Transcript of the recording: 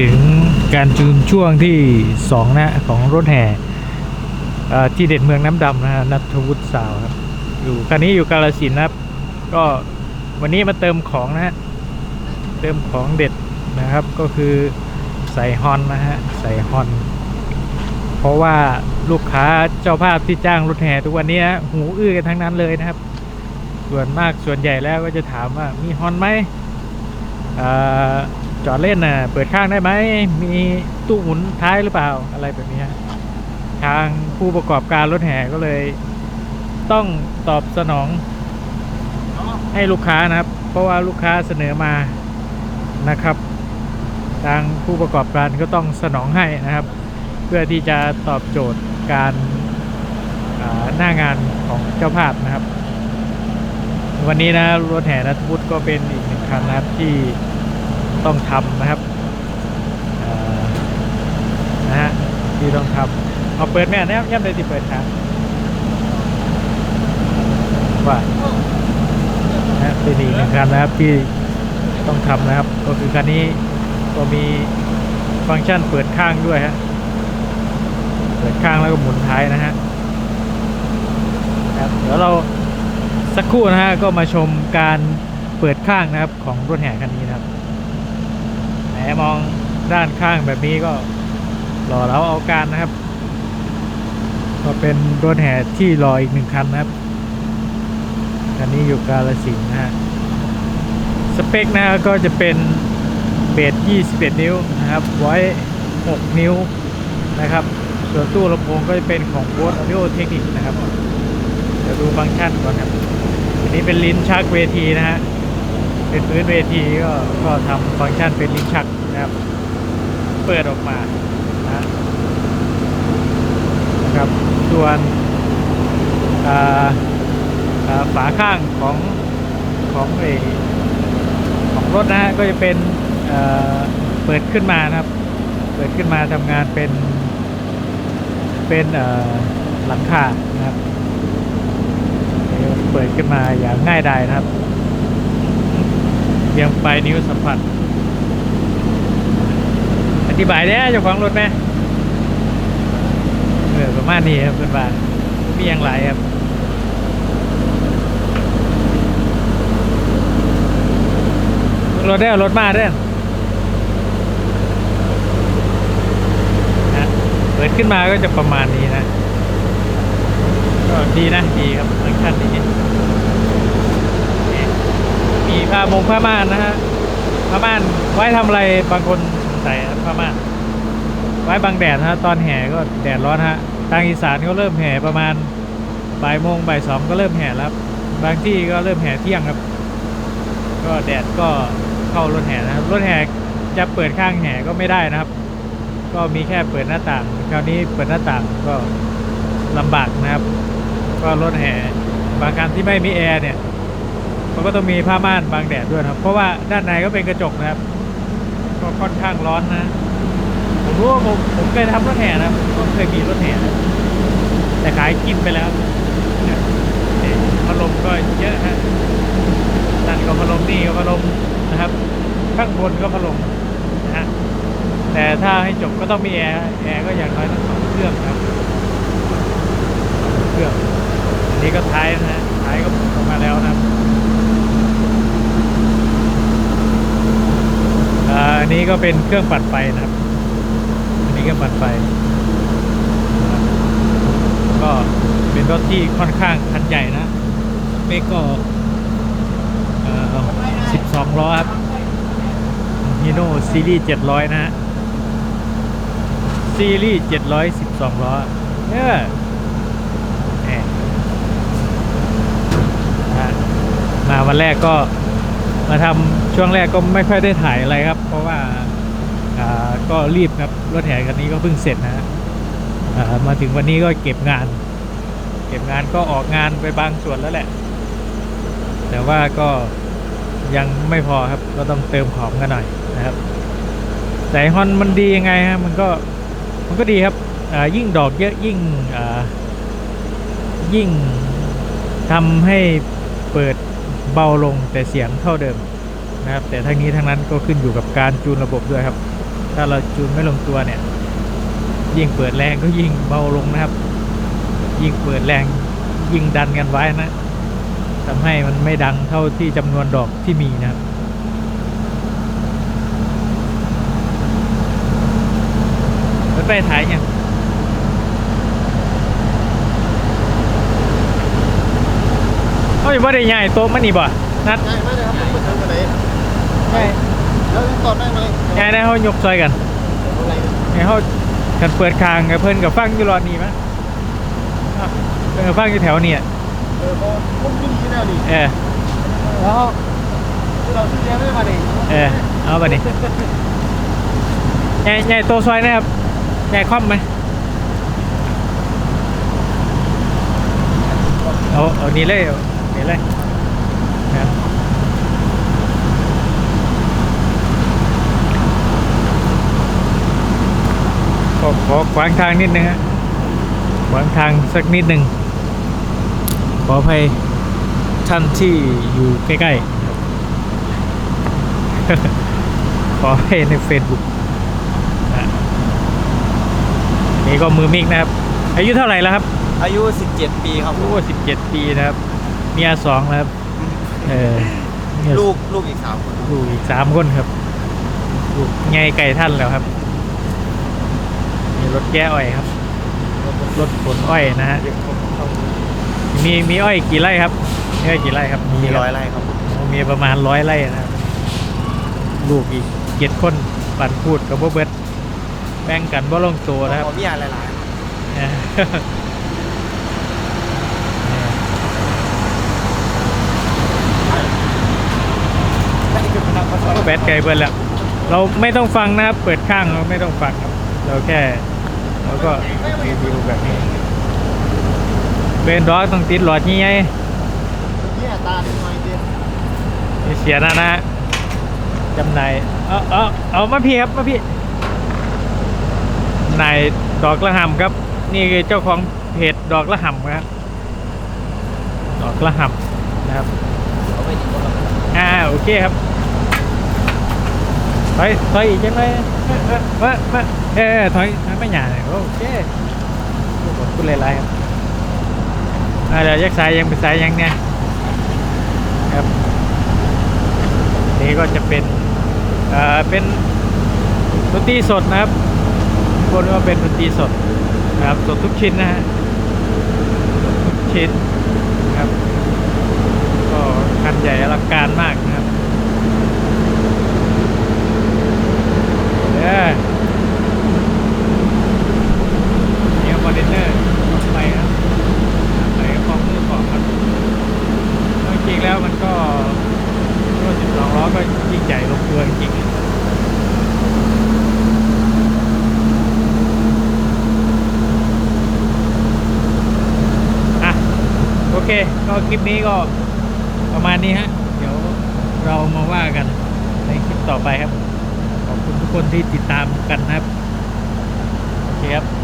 ถึงการจูนช่วงที่2นะของรถแห่ที่เด็ดเมืองน้ำดำนะฮะนัทวุฒิสาวครับ อยู่คันนี้อยู่กาลสินนะครับ ก็วันนี้มาเติมของนะฮะเติมของเด็ดนะครับก็คือใส่ฮอนนะฮะใส่ฮอนเพราะว่าลูกค้าเจ้าภาพที่จ้างรถแห่ทุกวันนี้หูอื้อกันทั้งนั้นเลยนะครับ ส่วนมากส่วนใหญ่แล้วก็จะถามว่ามีฮอนไหมอ่า จอดเล่นน่ะเปิดข้างได้ไหม มีตู้หมุนท้ายหรือเปล่าอะไรแบบนี้ทางผู้ประกอบการรถแห่ก็เลย ต้องตอบสนอง ให้ลูกค้านะครับ เพราะว่าลูกค้าเสนอมานะครับ ทางผู้ประกอบการก็ต้องสนองให้นะครับ เพื่อที่จะตอบโจทย์การาหน้างานของเจ้าภาพนะครับ วันนี้นะรถแห่นัทวุฒิก็เป็นอีกหนึ่งคันนะครับที่ ต้องทำนะครับนะฮะที่ต้องทำเอาเปิดแม่นะครับย่ำเลยที่เปิดครับว่านะเป็นอีกหนึ่งคันนะครับที่ต้องทำนะครับ ก็คือคันนี้ก็มีฟังก์ชันเปิดข้างด้วยฮะเปิดข้างแล้วก็หมุนท้ายนะฮะเดี๋ยวเราสักครู่นะฮะก็มาชมการเปิดข้างนะครับของรถแห่คันนี้นะครับ มมองด้านข้างแบบนี้ก็หล่อเราเอาการนะครับ ก็เป็นรถแห่ที่รออีกหนึ่งคันนะครับคันนี้อยู่กาลสินนะฮะสเปคนะก็จะเป็นเบส21 นิ้วนะครับไว้ 6 นิ้วนะครับ ส่วนตู้ลำโพงก็จะเป็นของ b o s Audio Technic นะครับ เดี๋ยวดูฟังก์ชันก่อนครับอันนี้เป็นลิ้นชักเวทีนะฮะ เป็นพื้นเวทีก็ก็ทำฟังก์ชันเป็นลิ้นชักนะครับ เปิดออกมานะนะครับ ส่วนฝาข้างของของเอของรถนะฮะก็จะเป็นเเปิดขึ้นมานะครับ เปิดขึ้นมาทำงานเป็นเป็นหลังคานะครับ เปิดขึ้นมาอย่างง่ายดายนะครับ เพียงปลายนิ้วสัมผัส อธิบายได้เจ้าของรถไหมเออประมาณนี้ครับเพื่อนบ้านมีอย่างไรครับรถได้รถมาเด้นะเปิดขึ้นมาก็จะประมาณนี้นะ ก็ดีนะ ดีครับฟังก์ชันนี้ มีผ้ามงผ้าม่านนะฮะผ้าม่านไว้ทำอะไรบางคนสงสัยครับผ้าม่านไว้บังแดดนะฮะตอนแห่ก็แดดร้อนฮะทางอีสานก็เริ่มแห่ประมาณบ่ายโมงบ่ายสองก็เริ่มแห่แล้วบางที่ก็เริ่มแห่เที่ยงครับ ก็แดดก็เข้ารถแห่นะครับรถแห่จะเปิดข้างแห่ก็ไม่ได้นะครับ ก็มีแค่เปิดหน้าต่าง คราวนี้เปิดหน้าต่างก็ลำบากนะครับ ก็รถแห่บางคันที่ไม่มีแอร์เนี่ย มันก็ต้องมีผ้าม่านบังแดดด้วยนะครับ เพราะว่าด้านในก็เป็นกระจกนะครับ ก็ค่อนข้างร้อนนะ ผมรู้ว่าผมผมเคยทำรถแห่นะก็เคยมีรถแห่นะแต่ขายกินไปแล้วเนี่ยพัดลมก็เยอะฮะนั่นก็พัดลมนี่ก็พัดลมนะครับ ข้างบนก็พัดลมนะฮะแต่ถ้าให้จบก็ต้องมีแอร์แอร์ก็อย่างน้อยต้องสองเครื่องนะครับเครื่องอันนี้ก็ท้ายนะฮะท้ายก็หมุนออกมาแล้วนะครับ อันนี้ก็เป็นเครื่องปั่นไฟนะครับ อันนี้เครื่องปั่นไฟ ก็เป็นรถที่ค่อนข้างคันใหญ่นะเมกก็เอ่อ12ล้อครับฮีโน่ซีรีส์700นะฮะซีรีส์700 12ล้อเออแหม่นะฮะมาวันแรกก็ มาทำช่วงแรกก็ไม่ค่อยได้ถ่ายอะไรครับ เพราะว่าก็รีบครับรถแห่คันนี้ก็เพิ่งเสร็จนะฮะมาถึงวันนี้ก็เก็บงาน เก็บงานก็ออกงานไปบางส่วนแล้วแหละ แต่ว่าก็ยังไม่พอครับก็ต้องเติมของกันหน่อยนะครับแต่ฮอนมันดียังไงฮะมันก็มันก็ดีครับยิ่งดอกเยอะยิ่งยิ่งทำให้เปิด เบาลงแต่เสียงเท่าเดิมนะครับ แต่ทั้งนี้ทั้งนั้นก็ขึ้นอยู่กับการจูนระบบด้วยครับ ถ้าเราจูนไม่ลงตัวเนี่ย ยิ่งเปิดแรงก็ยิ่งเบาลงนะครับ ยิ่งเปิดแรงยิ่งดันกันไว้นะทำให้มันไม่ดังเท่าที่จำนวนดอกที่มีนะครับรถไฟถ่ายยังเฮ้ ยว่าได้ใหญ่โต๊ะมันนี่บ่นัดง่ายมากเลยครับผมเปิดทางกันไหนใหญ่แล้วยังตอบได้ไหมใหญ่ได้เขายกซอยกันอะไรเนี่ยให้เขากันเปิดคางกับเพิ่นกับฟังอยู่รอนี่มั้ยอ้าวเพิ่นกับฟังอยู่แถวนี่อะเออพอผมขึ้นที่แนวนี้เออแล้วที่เราซื้อเลี้ยงไม่มาดิเออเอาไปดิใหญ่ใหญ่โตซอยนะครับใหญ่คว่ำไหมเอาเอานี่เลย เอานี่เลยนะครับก็ขอขวางทางนิดนึงฮะขวางทางสักนิดหนึ่งขออภัยท่านที่อยู่ใกล้ๆขอให้ใน Facebook นะนี่ก็มือมิกนะครับ อายุเท่าไหร่แล้วครับ อายุ 17 ปีครับโอ้สิบเจ็ดปีนะครับ เมียสองนะครับ เออเมียลูกลูกอีกสามคนลูกอีกสามคนครับลูกไงไก่ท่านแล้วครับมีรถแก้อ้อยครับ รถรถขนอ้อยนะฮะมีมีอ้อยกี่ไร่ครับมีอ้อยกี่ไร่ครับมีคบร้อยไร่ครับ มีประมาณร้อยไร่นะครับลูกอีกเจ็ดคนปั่นพูดกับบ่เบิดแบ่งกันบ่ลงตัวนะครับขอมีอะไรหลาย เออ ๆได้คือพนักงาน แบตไกลเบิดแล้ว เราไม่ต้องฟังนะครับ เปิดข้างเราไม่ต้องฟังครับ เราแค่เราก็รีวิวแบบนี้เบนร้อยต้องติดหลอดนี้ไงเนี่ยตาหน่อยเดียวเสียนะนะจำหนายเอาเอาเอามาพี่ครับมาพี่นายดอกละหำครับ นี่คือเจ้าของเพจดอกละหำครับดอกละหำนะครับอ่าโอเคครับ ถอยถอยอีกจังเลยเออเออเออถอยถอยไม่หยาเลยโอเคขอบคุณหลายๆครับอ่าเดี๋ยวยักสายยังเป็นสายยังเนี่ยครับนี่ก็จะเป็นเอ่อเป็นดนตรีสดนะครับคนว่าเป็นดนตรีสดนะครับสดทุกชิ้นนะฮะทุกชิ้นครับก็คันใหญ่อลังการมากนะครับ เด้อนี่คอนเทนเนอร์ไปครับไปของมือของครับจริงๆแล้วมันก็รถ12ล้อก็ยิ่งใหญ่ลงตัวจริงๆอะโอเค ก็คลิปนี้ก็ประมาณนี้ฮะ เดี๋ยวเรามาว่ากันในคลิปต่อไปครับ คนที่ติดตามกันนะครับ โอเคครับ